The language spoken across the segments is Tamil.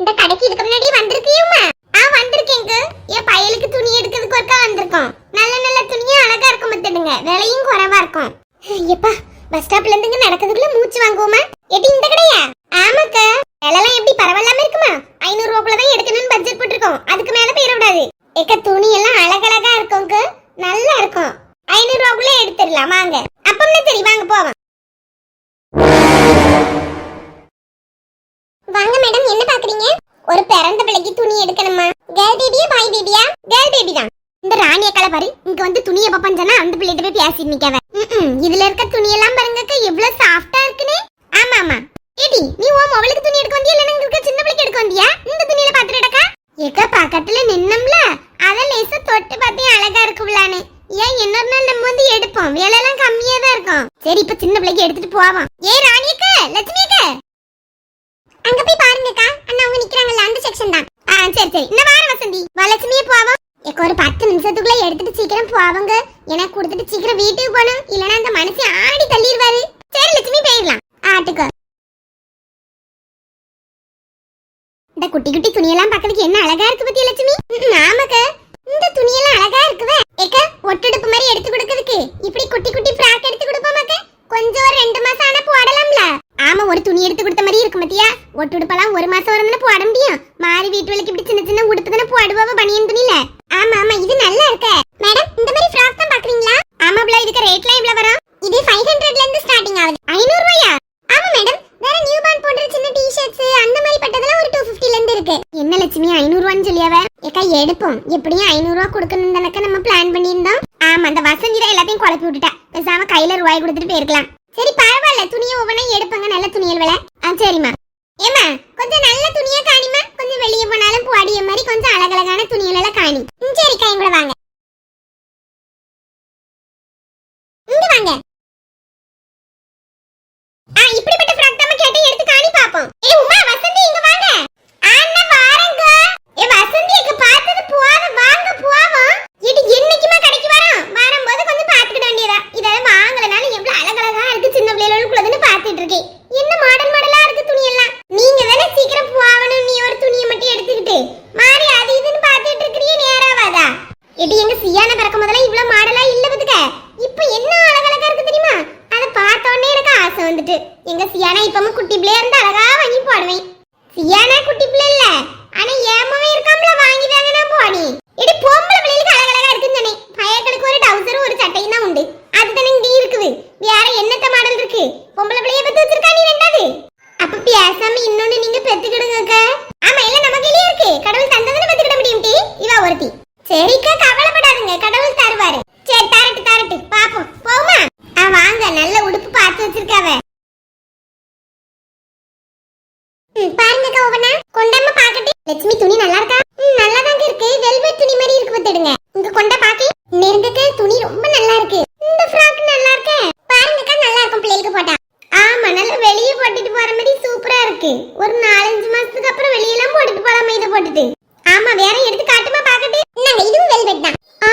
இந்த கடைக்கு இதுக்கு முன்னாடி வந்திருக்கியுமா? ஆ வந்திருக்கேங்க என் பையலுக்கு துணி எடுக்கிறதுக்கு ஒருக்கா வந்திருக்கோம். நல்ல நல்ல துணியும் அழகா இருக்கும் பார்த்துடுங்க. விலையும் குறைவா இருக்கும். எப்பா பஸ் ஸ்டாப்ல இருந்துங்க நடக்கிறதுக்குள்ள மூச்சு வாங்குவோமா? எப்படி இந்த கடையா? ஆமாக்கா விலைலாம் எப்படி பரவாயில்லாம இருக்குமா? ஐநூறு ரூபாய்க்குள்ள தான் எடுக்கணும்னு பட்ஜெட் போட்டிருக்கோம். அதுக்கு மேல போயிடக்கூடாது எக்க துணி எல்லாம் அழகழகா இருக்கும் நல்லா இருக்கும். ஐநூறு ரூபாய்க்குள்ள எடுத்துடலாம். வாங்க. அப்பம்னா சரி வாங்க போவோம். வாங்க மேடம் என்ன பாக்குறீங்க? ஒரு பிறந்த பிள்ளைக்கு துணி எடுக்கணுமா? கேர்ள் பேபியா பாய் பேபியா கேர்ள் பேபி தான். இந்த ராணிய கலை இங்க வந்து துணியை பப்பஞ்சனா அந்த பிள்ளைகிட்ட போய் பேசி நிக்கவ இதுல இருக்க துணியெல்லாம் பாருங்கக்கா எவ்வளவு சாஃப்டா இருக்குன்னு. ஆமா ஆமா. ஏடி நீ உன் மொபைலுக்கு துணி எடுக்க வந்தியா? இல்ல இங்க சின்ன பிள்ளைக்கு எடுக்க வந்தியா? இந்த துணியில பாத்துட்டு எடுக்கா எக்க பக்கத்துல நின்னம்ல? அத லேசா தொட்டு பார்த்தே அழகா இருக்குலான்னு ஏன் இன்னொரு நாள் நம்ம வந்து எடுப்போம்? விலை எல்லாம் கம்மியா தான் இருக்கும். சரி இப்ப சின்ன பிள்ளைக்கு எடுத்துட்டு போவோம். ஏ ராணியக்கா லட்சுமிக்கு போய் பாருங்கக்கா. அண்ணா அவங்க நிக்கிறாங்கல்ல அந்த செக்ஷன் தான். ஆ சரி சரி. இந்த வாரம் வசந்தி. வலட்சுமியே போவோம். எனக்கு ஒரு பத்து நிமிஷத்துக்குள்ள எடுத்துட்டு சீக்கிரம் போவாங்க. எனக்கு கொடுத்துட்டு சீக்கிரம் வீட்டுக்கு போகணும். இல்லனா அந்த மனுஷன் ஆடி தள்ளிடுவாரு. சரி லட்சுமி போயிடலாம். ஆட்டுக்கு. இந்த குட்டி குட்டி துணியெல்லாம் பார்க்கறதுக்கு என்ன அழகா இருக்கு பத்தியா லட்சுமி? ம், ஆமாக்க. இந்த துணியெல்லாம் அழகா இருக்குவே. ஏக்க ஒட்டெடுப்பு மாதிரி எடுத்து கொடுக்கறதுக்கு. இப்படி குட்டி குட்டி ஃப்ராக் எடுத்து கொடுப்போமாக்க? கொஞ்சம் ஒரு ரெண்டு மாசம் ஆனா போடலாம்ல. ஆமா ஒரு துணி எடுத்து கொடுத்த மாதிரி இருக்கு மத்தியா. ஒட்டுடுப்பெல்லாம் ஒரு மாசம் வரும் போட முடியும். மாறி வீட்டு வேலைக்கு இப்படி சின்ன சின்ன உடுப்பு தானே போடுவாவ பனியன் துணியில? ஆமா ஆமா இது நல்லா இருக்க. மேடம் இந்த மாதிரி ஃப்ராக் தான் பாக்குறீங்களா? ஆமா பிள்ளை இதுக்கு ரேட்லாம் இவ்வளவு வரும்? இது ஃபைவ் ஹண்ட்ரட்ல இருந்து ஸ்டார்டிங் ஆகுது. ஐநூறு ரூபாயா ஆமா மேடம் வேற நியூ பார்ன் போன்ற சின்ன டி-ஷர்ட்ஸ் அந்த மாதிரி பட்டதெல்லாம் ஒரு டூ பிப்டில இருந்து இருக்கு. என்ன லட்சுமி ஐநூறு ரூபான்னு சொல்லியாவ? ஏக்கா எடுப்போம். எப்படியும் ஐநூறு ரூபா கொடுக்கணும் தானக்க நம்ம பிளான் பண்ணியிருந்தோம். ஆமா அந்த வசந்தி தான் எல்லாத்தையும் குழப்பி விட்டுட்டா. பேசாம கையில ரூபாய் கொடுத்துட்டு போயிருக்கலாம். சரி பரவாயில்ல. துணியை ஒவ்வொன்றா எடுப்பாங்க. நல்ல துணியல் விலை ஆ சரிம்மா. ஏமா கொஞ்சம் நல்ல துணியா காணிமா கொஞ்சம் வெளியே போனாலும் பாடிய மாதிரி கொஞ்சம் அழகழகான துணியல் எல்லாம் காணி. ம், சரிக்கா எங்களை வாங்க. இங்க வாங்க ஆ இப்படிப்பட்ட ஃப்ராக் தான் கேட்டு எடுத்து காணி பாப்போம் ஏ உமா வசந்தி இங்க வாங்க அண்ணா வாரங்க ஏ வசந்தி இங்க பார்த்தது போதும் வாங்க போவோம் இது என்னைக்குமா கடைக்கு வரோம் வரும்போது கொஞ்சம் பார்த்துக்கிட வேண்டியதா இதெல்லாம் வாங்கலனாலும் எவ்வளவு அழகழகா இருக்கு சின்ன பிள்ளைகளுக்குள்ளதுன்னு பார்த்துட்டு இருக்கேன் என்ன மாடல் மாடலா இருக்கு துணி எல்லாம் நீங்க தானே சீக்கிரம் போகணும் நீ ஒரு துணியை மட்டும் எடுத்துக்கிட்டு மாறி அது இதுன்னு பார்த்துட்டு இருக்கிறியே நேராவாதா இது எங்க சியான பிறக்கும் போதெல்லாம் இவ்வளவு மாடலா இல்ல பத்துக்க இப்போ என்ன அழகழகா இருக்கு தெரியுமா அதை பார்த்த உடனே எனக்கு ஆசை வந்துட்டு எங்க சியானா இப்பவும் குட்டி பிள்ளையா இருந்து அழகா வாங்கி போடுவேன் சியானா குட்டி பிள்ளை இல்ல ஆனா ஏமாவே இருக்காமல வாங்கி தாங்க நான் போனி இது பொம்பளை பிள்ளைகளுக்கு அழகழகா இருக்குன்னு சொன்னேன் பையக்களுக்கு ஒரு டவுசரும் ஒரு சட்டையும் தான் உண்டு அதுதானே இங்க இருக்குது வேற என்னத்த மாடல் இருக்கு பொம்பளை பிள்ளைய பத்தி வச்சிருக்கா நீ ரெண்டாவது அப்ப பேசாம இன்னொன்னு நீங்க பெத்துக்கிடுங்க ஆமா இல்ல நமக்கு இல்லையே இருக்கு கடவுள் தந்ததுன்னு பெத்துக்கிட முடியும் டி இவ ஒருத்தி சரிக்கா கவலைப்படாதுங்க கடவுள் தருவாரு சரி தரட்டு தரட்டு பாப்போம் போமா ஆ வாங்க நல்ல உடுப்பு பார்த்து வச்சிருக்காவ ம், பாருங்கக்கா ஒவ்வொன்னா கொண்டாம பாக்கட்டு லட்சுமி துணி நல்லா இருக்கா ம் நல்லா தாங்க இருக்கு வெல்வெட் துணி மாதிரி இருக்கு பார்த்துடுங்க இங்க கொண்டா பாக்கி நெருங்கக்க துணி ரொம்ப நல்லா இருக்கு இந்த ஃப்ராக் நல்லா இருக்கு பாருங்கக்கா நல்லா இருக்கும் பிள்ளைகளுக்கு போட்டா ஆமா நல்லா வெளியே போட்டுட்டு போற மாதிரி சூப்பரா இருக்கு ஒரு நாலஞ்சு மாசத்துக்கு அப்புறம் வெளியெல்லாம் போட்டுட்டு போலாமே இதை போட்டுட்டு. ஆமா வேற எடுத்து காட்டுமா பாக்கட்டு நாங்க இதுவும் வெல்வெட் தான். ஆ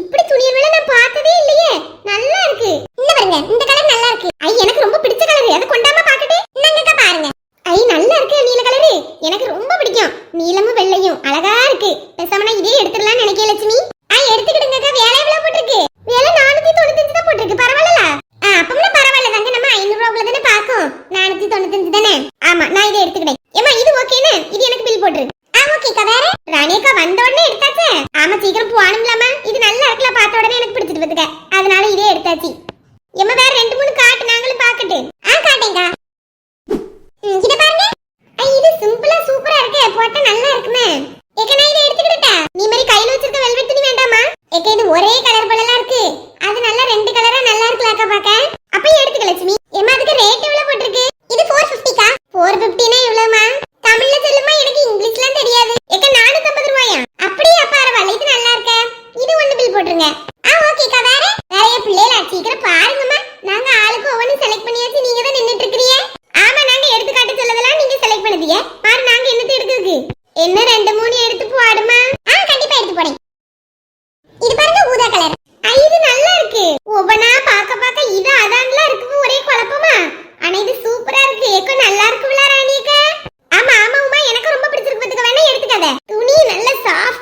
இப்படி துணியர் வேலை நான் பார்த்ததே இல்லையே. நல்லா இருக்கு. இந்த பாருங்க இந்த கலர் நல்லா இருக்கு. ஐ எனக்கு ரொம்ப பிடிச்ச கலர் அதை கொண்டாம பாக்கட்டு இந்தாங்கக்கா பாருங்க. ஐ நல்லா இருக்கு நீல கலரு எனக்கு ரொம்ப பிடிக்கும். நீலமும் வெள்ளையும் அழகா இருக்கு. பேசாம நான் இதே எடுத்துடலாம்னு நினைக்கிறேன் லட்சுமி ஆ எடுத்துக்கிடுங்கக்கா வேலை எவ்வளவு போட்டிருக்கு வேலை நானூத்தி தொண்ணூத்தஞ்சு தான் போட்டிருக்கு பரவாயில்ல ஆ அப்பம்னா பரவாயில்ல தாங்க நம்ம ஐநூறு ரூபாய் தானே பாக்கும் நானூத்தி தொண்ணூத்தஞ்சு தானே ஆமா நான் இதை எடுத்துக்கிட்டேன் ஏமா இது ஓகேன்னு இது எனக்கு பில் போட்டுரு ஆ ஓகேக்கா வேற ராணியக்கா வந்த உடனே எடுத்தாச்சே ஆமா சீக்கிரம் போகணும்லாமா? இது நல்லா இருக்கல பார்த்த உடனே எனக்கு பிடிச்சிட்டு வந்துக்க அதனால இதே எடுத்தாச்சு. எம்மா வேற ரெண்டு மூணு காட்டு நாங்களும் பாக்கட்டு ஆ காட்டேங்கா இத பாருங்க. ஐ, இது சிம்பிளா சூப்பரா இருக்கு. போட்டா நல்லா இருக்குமே. ஏக்க நான் இதை எடுத்துக்கிட்டா நீ மாதிரி கையில வச்சிருக்க வெல்வெட் துணி வேண்டாமா? ஏக்க இது ஒரே கலர் போலலாம் இருக்கு. அது நல்லா ரெண்டு கலரா நல்லா இருக்கலாக்கா பாக்க துணி நல்ல சாஃப்ட்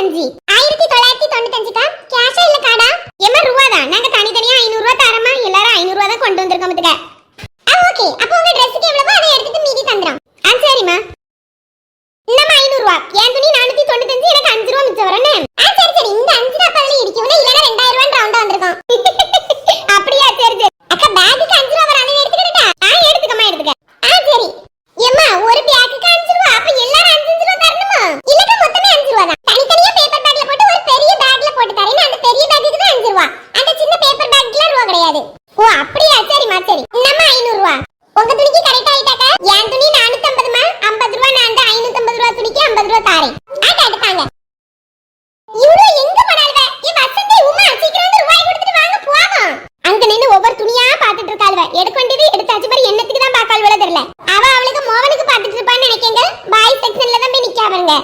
அஞ்சு. ஆயிரத்தி தொள்ளாயிரத்தி தொண்ணூத்தஞ்சுக்கா? கேஷா இல்ல காடா எம்மா ரூபா தான் நாங்க செக்ஷன்ல தான் போய் நிக்கா பாருங்க.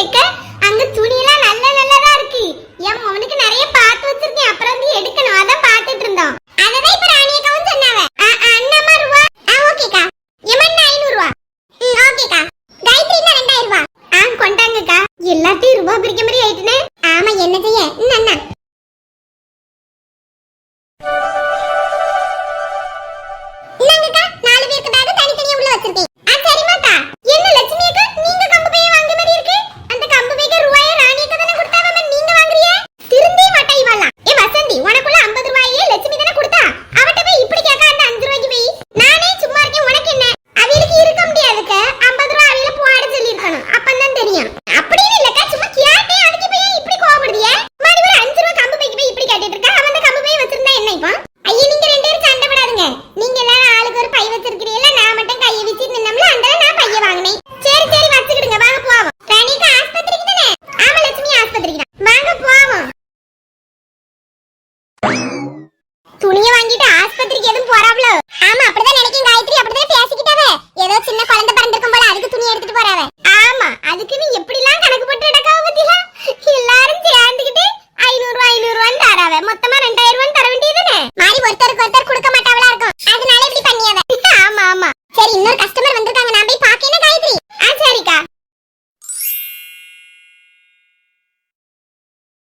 ஏக்க அங்க துணி எல்லாம் நல்ல நல்லதா இருக்கு. என் அவனுக்கு நிறைய பார்த்து வச்சிருக்கேன். அப்புறம் வந்து எடுக்கணும். அத